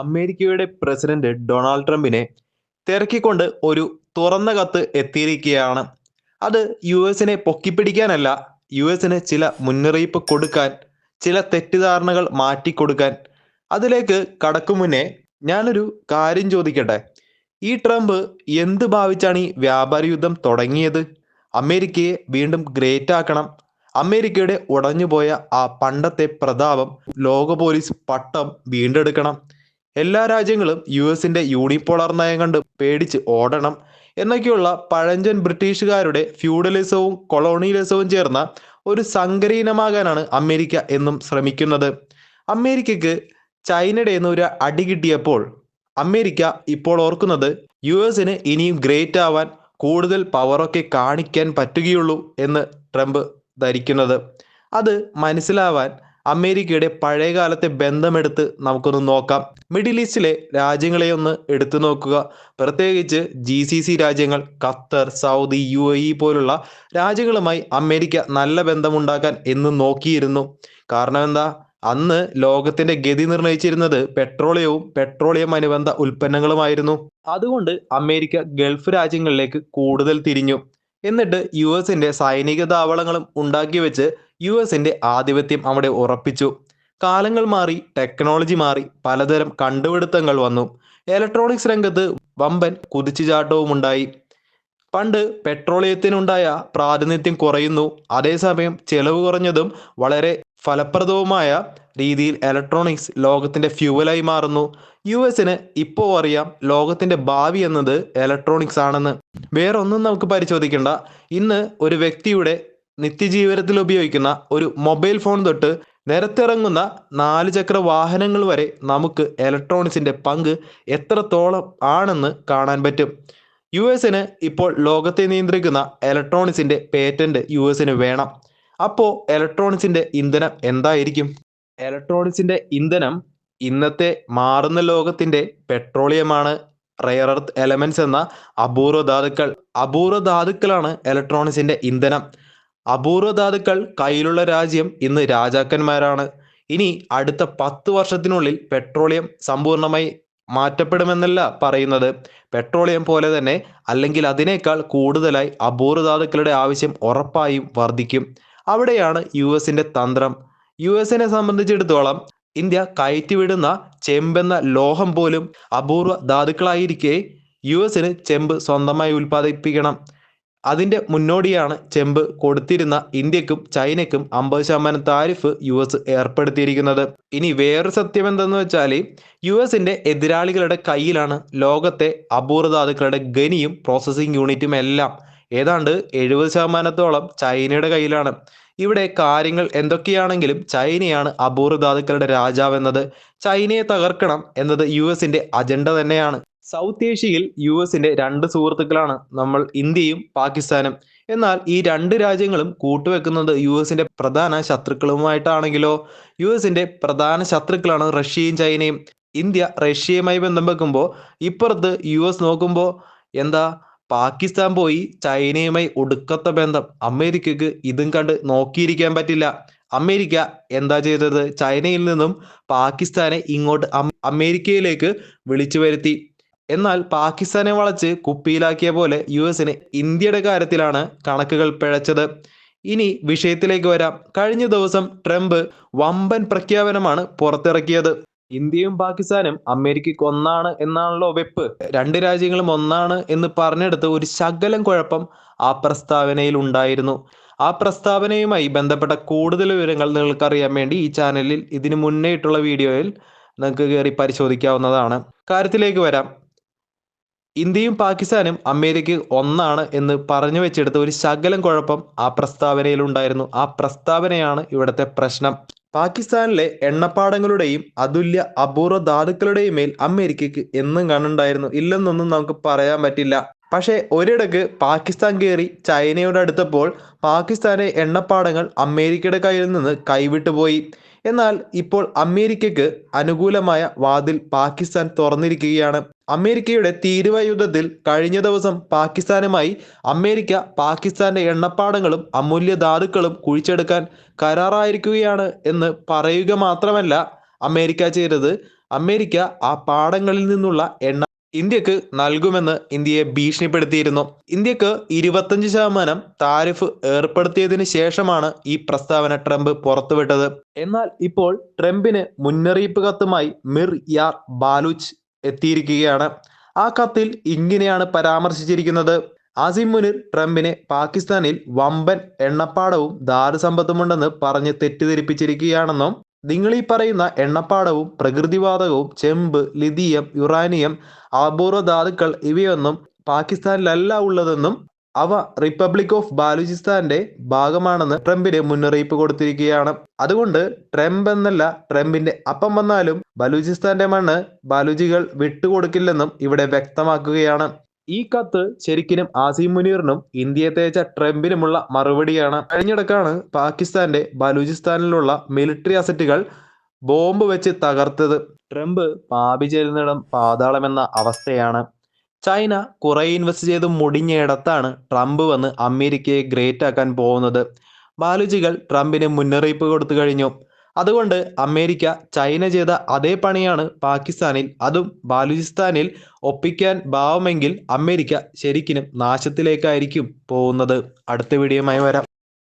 അമേരിക്കയുടെ president Donald ട്രംപിനെ തിരക്കിക്കൊണ്ട് ഒരു തുറന്ന കത്ത് എത്തിയിരിക്കുകയാണ്. അത് യു എസിനെ പൊക്കിപ്പിടിക്കാനല്ല യു എസിന് ചില മുന്നറിയിപ്പ് കൊടുക്കാൻ ചില തെറ്റിദ്ധാരണകൾ മാറ്റിക്കൊടുക്കാൻ. അതിലേക്ക് കടക്കും മുന്നേ ഞാനൊരു കാര്യം ചോദിക്കട്ടെ? ഈ ട്രംപ് എന്ത് ഭാവിച്ചാണ് ഈ വ്യാപാര യുദ്ധം തുടങ്ങിയത്? അമേരിക്കയെ വീണ്ടും ഗ്രേറ്റ് ആക്കണം. അമേരിക്കയുടെ ഉടഞ്ഞുപോയ ആ പണ്ടത്തെ പ്രതാപം ലോക പോലീസ് പട്ടം വീണ്ടെടുക്കണം. എല്ലാ രാജ്യങ്ങളും യു എസിന്റെ യൂണിപ്പോളർ നയം കണ്ട് പേടിച്ച് ഓടണം എന്നൊക്കെയുള്ള പഴഞ്ചൻ ബ്രിട്ടീഷുകാരുടെ ഫ്യൂഡലിസവും കൊളോണിയലിസവും ചേർന്ന ഒരു സങ്കരീനമാകാനാണ് അമേരിക്ക എന്നും ശ്രമിക്കുന്നത്. അമേരിക്കയ്ക്ക് ചൈനയുടെ നിന്ന് ഒരു അടി കിട്ടിയപ്പോൾ അമേരിക്ക ഇപ്പോൾ ഓർക്കുന്നത് യു എസിന് ഇനിയും ഗ്രേറ്റ് ആവാൻ കൂടുതൽ പവറൊക്കെ കാണിക്കാൻ പറ്റുകയുള്ളൂ എന്ന് ട്രംപ് ധരിക്കുന്നത്. അത് മനസ്സിലാവാൻ അമേരിക്കയുടെ പഴയകാലത്തെ ബന്ധമെടുത്ത് നമുക്കൊന്ന് നോക്കാം. മിഡിൽ ഈസ്റ്റിലെ രാജ്യങ്ങളെ ഒന്ന് എടുത്തു നോക്കുക. പ്രത്യേകിച്ച് ജി സി സി രാജ്യങ്ങൾ Qatar Saudi U A E പോലുള്ള രാജ്യങ്ങളുമായി അമേരിക്ക നല്ല ബന്ധമുണ്ടാക്കാൻ എന്ന് നോക്കിയിരുന്നു. കാരണം എന്താ അന്ന് ലോകത്തിന്റെ ഗതി നിർണയിച്ചിരുന്നത് പെട്രോളിയവും പെട്രോളിയം അനുബന്ധ ഉൽപ്പന്നങ്ങളുമായിരുന്നു. അതുകൊണ്ട് അമേരിക്ക ഗൾഫ് രാജ്യങ്ങളിലേക്ക് കൂടുതൽ തിരിഞ്ഞു. എന്നിട്ട് യു എസിന്റെ സൈനിക താവളങ്ങളും ഉണ്ടാക്കി വെച്ച് യു എസിന്റെ ആധിപത്യം അവിടെ ഉറപ്പിച്ചു. കാലങ്ങൾ മാറി ടെക്നോളജി മാറി പലതരം കണ്ടുപിടുത്തങ്ങൾ വന്നു. ഇലക്ട്രോണിക്സ് രംഗത്ത് വമ്പൻ കുതിച്ചുചാട്ടവും ഉണ്ടായി പണ്ട് പെട്രോളിയത്തിനുണ്ടായ പ്രാതിനിധ്യം കുറയുന്നു. അതേസമയം ചെലവ് കുറഞ്ഞതും വളരെ ഫലപ്രദവുമായ രീതിയിൽ ഇലക്ട്രോണിക്സ് ലോകത്തിന്റെ ഫ്യൂവലായി മാറുന്നു. യു എസിന് ഇപ്പോൾ അറിയാം ലോകത്തിന്റെ ഭാവി എന്നത് ഇലക്ട്രോണിക്സ് ആണെന്ന്. വേറൊന്നും നമുക്ക് പരിശോധിക്കേണ്ട. ഇന്ന് ഒരു വ്യക്തിയുടെ നിത്യജീവിതത്തിൽ ഉപയോഗിക്കുന്ന ഒരു മൊബൈൽ ഫോൺ തൊട്ട് നിരത്തിറങ്ങുന്ന നാല് ചക്ര വാഹനങ്ങൾ വരെ നമുക്ക് ഇലക്ട്രോണിക്സിന്റെ പങ്ക് എത്രത്തോളം ആണെന്ന് കാണാൻ പറ്റും. യു എസിന് ഇപ്പോൾ ലോകത്തെ നിയന്ത്രിക്കുന്ന ഇലക്ട്രോണിക്സിന്റെ പേറ്റന്റ് യു എസിന് വേണം. അപ്പോൾ ഇലക്ട്രോണിക്സിന്റെ ഇന്ധനം എന്തായിരിക്കും? ഇലക്ട്രോണിക്സിന്റെ ഇന്ധനം ഇന്നത്തെ മാറുന്ന ലോകത്തിന്റെ പെട്രോളിയമാണ് റയർ എർത്ത് എലമെന്റ്സ് എന്ന അപൂർവ ധാതുക്കൾ. അപൂർവ ധാതുക്കളാണ് ഇലക്ട്രോണിക്സിന്റെ ഇന്ധനം. അപൂർവ ധാതുക്കൾ കയ്യിലുള്ള രാജ്യം ഇന്ന് രാജാക്കന്മാരാണ്. ഇനി അടുത്ത പത്ത് വർഷത്തിനുള്ളിൽ പെട്രോളിയം സമ്പൂർണമായി മാറ്റപ്പെടുമെന്നല്ല പറയുന്നത്. പെട്രോളിയം പോലെ തന്നെ അല്ലെങ്കിൽ അതിനേക്കാൾ കൂടുതലായി അപൂർവ ധാതുക്കളുടെ ആവശ്യം ഉറപ്പായും വർദ്ധിക്കും. അവിടെയാണ് യു എസിന്റെ തന്ത്രം. യു എസിനെ സംബന്ധിച്ചിടത്തോളം ഇന്ത്യ കയറ്റിവിടുന്ന ചെമ്പെന്ന ലോഹം പോലും അപൂർവ ധാതുക്കളായിരിക്കെ യു എസിന് ചെമ്പ് സ്വന്തമായി ഉൽപ്പാദിപ്പിക്കണം. അതിന്റെ മുന്നോടിയാണ് ചെമ്പ് കൊടുത്തിരുന്ന ഇന്ത്യക്കും ചൈനയ്ക്കും അമ്പത് ശതമാനം താരിഫ് യു എസ് ഏർപ്പെടുത്തിയിരിക്കുന്നത്. ഇനി വേറൊരു സത്യം എന്തെന്ന് വെച്ചാൽ യു എസിന്റെ എതിരാളികളുടെ കയ്യിലാണ് ലോകത്തെ അപൂർവധാതുക്കളുടെ ഖനിയും പ്രോസസ്സിംഗ് യൂണിറ്റും എല്ലാം. ഏതാണ്ട് എഴുപത് ശതമാനത്തോളം ചൈനയുടെ കയ്യിലാണ്. ഇവിടെ കാര്യങ്ങൾ എന്തൊക്കെയാണെങ്കിലും ചൈനയാണ് അപൂർവ ധാതുക്കളുടെ രാജാവെന്നത് ചൈനയെ തകർക്കണം എന്നത് യു എസിന്റെ അജണ്ട തന്നെയാണ്. സൗത്ത് ഏഷ്യയിൽ യു എസിന്റെ രണ്ട് സുഹൃത്തുക്കളാണ് നമ്മൾ ഇന്ത്യയും പാകിസ്ഥാനും. എന്നാൽ ഈ രണ്ട് രാജ്യങ്ങളും കൂട്ടുവെക്കുന്നത് യു എസിന്റെ പ്രധാന ശത്രുക്കളുമായിട്ടാണെങ്കിലോ? യു എസിന്റെ പ്രധാന ശത്രുക്കളാണ് റഷ്യയും ചൈനയും. ഇന്ത്യ റഷ്യയുമായി ബന്ധം വെക്കുമ്പോൾ ഇപ്പുറത്ത് യു എസ് നോക്കുമ്പോൾ എന്താ? പാകിസ്ഥാൻ പോയി ചൈനയുമായി ഒടുക്കത്ത ബന്ധം. അമേരിക്കക്ക് ഇതും കണ്ട് നോക്കിയിരിക്കാൻ പറ്റില്ല. അമേരിക്ക എന്താ ചെയ്തത്? ചൈനയിൽ നിന്നും പാകിസ്ഥാനെ ഇങ്ങോട്ട് അമേരിക്കയിലേക്ക് വിളിച്ചു വരുത്തി. എന്നാൽ പാകിസ്ഥാനെ വളച്ച് കുപ്പിയിലാക്കിയ പോലെ യു എസിന് ഇന്ത്യയുടെ കാര്യത്തിലാണ് കണക്കുകൾ പിഴച്ചത്. ഇനി വിഷയത്തിലേക്ക് വരാം. കഴിഞ്ഞ ദിവസം ട്രംപ് വമ്പൻ പ്രഖ്യാപനമാണ് പുറത്തിറക്കിയത്. ഇന്ത്യയും പാകിസ്ഥാനും അമേരിക്കയ്ക്ക് ഒന്നാണ് എന്നാണല്ലോ വെപ്പ്. രണ്ട് രാജ്യങ്ങളും ഒന്നാണ് എന്ന് പറഞ്ഞെടുത്ത് ഒരു ശകലം കുഴപ്പം ആ പ്രസ്താവനയിൽ ഉണ്ടായിരുന്നു. ആ പ്രസ്താവനയുമായി ബന്ധപ്പെട്ട കൂടുതൽ വിവരങ്ങൾ നിങ്ങൾക്കറിയാൻ വേണ്ടി ഈ ചാനലിൽ ഇതിനു മുന്നേ ഇട്ടുള്ള വീഡിയോയിൽ നിങ്ങൾക്ക് കയറി പരിശോധിക്കാവുന്നതാണ്. കാര്യത്തിലേക്ക് വരാം. ഇന്ത്യയും പാകിസ്ഥാനും അമേരിക്ക ഒന്നാണ് എന്ന് പറഞ്ഞു വെച്ചെടുത്ത ഒരു ശകലം കുഴപ്പം ആ പ്രസ്താവനയിലുണ്ടായിരുന്നു ആ പ്രസ്താവനയാണ് ഇവിടുത്തെ പ്രശ്നം. പാകിസ്ഥാനിലെ എണ്ണപ്പാടങ്ങളുടെയും അതുല്യ അപൂർവ ധാതുക്കളുടെയും മേൽ അമേരിക്കയ്ക്ക് എന്നും കണ്ണുണ്ടായിരുന്നു. ഇല്ലെന്നൊന്നും നമുക്ക് പറയാൻ പറ്റില്ല. പക്ഷേ ഒരിടക്ക് പാകിസ്ഥാൻ കയറി ചൈനയോട് അടുത്തപ്പോൾ പാകിസ്ഥാനെ എണ്ണപ്പാടങ്ങൾ അമേരിക്കയുടെ കയ്യിൽ നിന്ന് കൈവിട്ടുപോയി. എന്നാൽ ഇപ്പോൾ അമേരിക്കയ്ക്ക് അനുകൂലമായ വാതിൽ പാകിസ്ഥാൻ തുറന്നിരിക്കുകയാണ്. അമേരിക്കയുടെ തീരുവ യുദ്ധത്തിൽ കഴിഞ്ഞ ദിവസം പാകിസ്ഥാനുമായി അമേരിക്ക പാകിസ്ഥാന്റെ എണ്ണപ്പാടങ്ങളും അമൂല്യ ധാതുക്കളും കുഴിച്ചെടുക്കാൻ കരാറായിരിക്കുകയാണ് എന്ന് പറയുക മാത്രമല്ല അമേരിക്ക ചെയ്തത്. അമേരിക്ക ആ പാടങ്ങളിൽ നിന്നുള്ള എണ്ണ ഇന്ത്യയ്ക്ക് നൽകുമെന്ന് ഇന്ത്യയെ ഭീഷണിപ്പെടുത്തിയിരുന്നു. ഇന്ത്യയ്ക്ക് ഇരുപത്തഞ്ച് ശതമാനം താരിഫ് ഏർപ്പെടുത്തിയതിന് ശേഷമാണ് ഈ പ്രസ്താവന ട്രംപ് പുറത്തുവിട്ടത്. എന്നാൽ ഇപ്പോൾ ട്രംപിന് മുന്നറിയിപ്പ് കത്തുമായി മിർ യാർ ബാലൂച്ച് എത്തിയിരിക്കുകയാണ്. ആ കത്തിൽ ഇങ്ങനെയാണ് പരാമർശിച്ചിരിക്കുന്നത്. ആസിം മുനിർ ട്രംപിനെ പാകിസ്ഥാനിൽ വമ്പൻ എണ്ണപ്പാടവും ദാരുസമ്പത്തുമുണ്ടെന്ന് പറഞ്ഞ് തെറ്റിദ്ധരിപ്പിച്ചിരിക്കുകയാണെന്നും നിങ്ങൾ പറയുന്ന എണ്ണപ്പാടവും പ്രകൃതിവാതകവും ചെമ്പ് ലിഥിയം യുറാനിയം അപൂർവ ധാതുക്കൾ ഇവയൊന്നും പാകിസ്ഥാനിലല്ല ഉള്ളതെന്നും അവ റിപ്പബ്ലിക് ഓഫ് ബാലൂചിസ്ഥാന്റെ ഭാഗമാണെന്ന് ട്രംപിന് മുന്നറിയിപ്പ് കൊടുത്തിരിക്കുകയാണ്. അതുകൊണ്ട് ട്രംപ് എന്നല്ല ട്രംപിന്റെ അപ്പം വന്നാലും ബലൂചിസ്ഥാന്റെ മണ്ണ് ബലൂജികൾ വിട്ടുകൊടുക്കില്ലെന്നും ഇവിടെ വ്യക്തമാക്കുകയാണ്. ഈ കത്ത് ശരിക്കും ആസിം മുനീറിനും ഇന്ത്യയെ തേച്ച ട്രംപിനുമുള്ള മറുപടിയാണ്. കഴിഞ്ഞിടക്കാണ് പാകിസ്ഥാന്റെ ബലൂചിസ്ഥാനിലുള്ള മിലിറ്ററി അസറ്റുകൾ ബോംബ് വെച്ച് തകർത്തത്. ട്രംപ് പാപി ചെല്ലുന്നിടം പാതാളമെന്ന അവസ്ഥയാണ്. ചൈന കുറെ ഇൻവെസ്റ്റ് ചെയ്ത് മുടിഞ്ഞയിടത്താണ് ട്രംപ് വന്ന് അമേരിക്കയെ ഗ്രേറ്റ് ആക്കാൻ പോകുന്നത്. ബാലുജികൾ ട്രംപിന് മുന്നറിയിപ്പ് കൊടുത്തു കഴിഞ്ഞു. അതുകൊണ്ട് അമേരിക്ക ചൈന ചെയ്ത അതേ പണിയാണ് പാകിസ്ഥാനിൽ. അതും ബാലുചിസ്ഥാനിൽ ഒപ്പിക്കാൻ ഭാവമെങ്കിൽ അമേരിക്ക ശരിക്കിനും നാശത്തിലേക്കായിരിക്കും പോകുന്നത്. അടുത്ത വീഡിയോയുമായി വരാം.